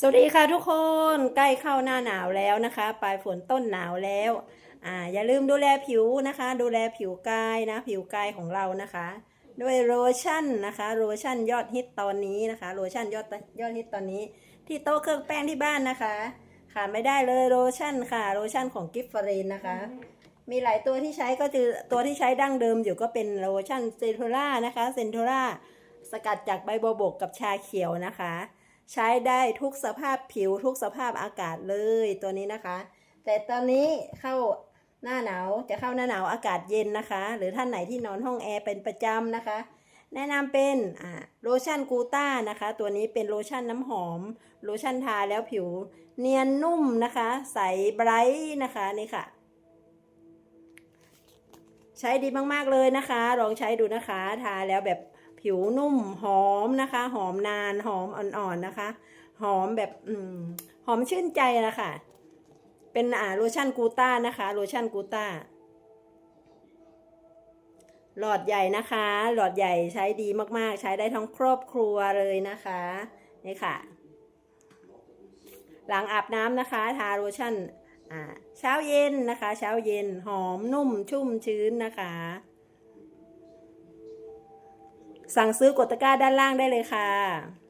สวัสดีค่ะทุกคนใกล้เข้าหน้าหนาวแล้วนะคะ ปลายฝนต้นหนาวแล้วอ่าอย่าลืมดูแลผิวนะคะ ดูแลผิวกายนะ ผิวกายของเรานะคะ ด้วยโลชั่นนะคะโลชั่นยอดฮิตตอนนี้นะคะโลชั่นยอดยอดฮิตตอนนี้ ที่โต๊ะเครื่องแป้งที่บ้านนะคะขาดไม่ได้เลยโลชั่นค่ะโลชั่นของกิฟฟรีนนะคะ มีหลายตัวที่ใช้ก็คือตัวที่ใช้ดั้งเดิมอยู่ก็เป็นโลชั่นเซนโทรานะคะเซนโทราสกัดจากใบบัวบกกับชาเขียวนะคะ ใช้ได้ทุกสภาพผิวทุกสภาพอากาศเลยตัวนี้นะคะ แต่ตอนนี้เข้าหน้าหนาวจะเข้าหน้าหนาวอากาศเย็นนะคะ หรือท่านไหนที่นอนห้องแอร์เป็นประจำนะคะ แนะนำเป็นโลชั่นกูต้านะคะ ตัวนี้เป็นโลชั่นน้ำหอม โลชั่นทาแล้วผิวเนียนนุ่มนะคะ ใสไบรท์นะคะนี่ค่ะ ใช้ดีมาก ๆ เลยนะคะ ลองใช้ดูนะคะ ทาแล้วแบบ ผิวนุ่มหอมนะคะ หอมนานหอมอ่อนๆนะคะ หอมแบบอืมหอมชื่นใจนะคะเป็นอ่าโลชั่นกูต้านะคะโลชั่นกูต้าหลอดใหญ่นะคะ หลอดใหญ่ใช้ดีมากๆ ใช้ได้ทั้งครอบครัวเลยนะคะนี่ค่ะ หลังอาบน้ำนะคะ ทาโลชั่นอ่าเช้าเย็นนะคะ เช้าเย็นหอมนุ่มชุ่มชื้นนะคะ สั่งซื้อกดตะกร้าด้านล่างได้เลยค่ะ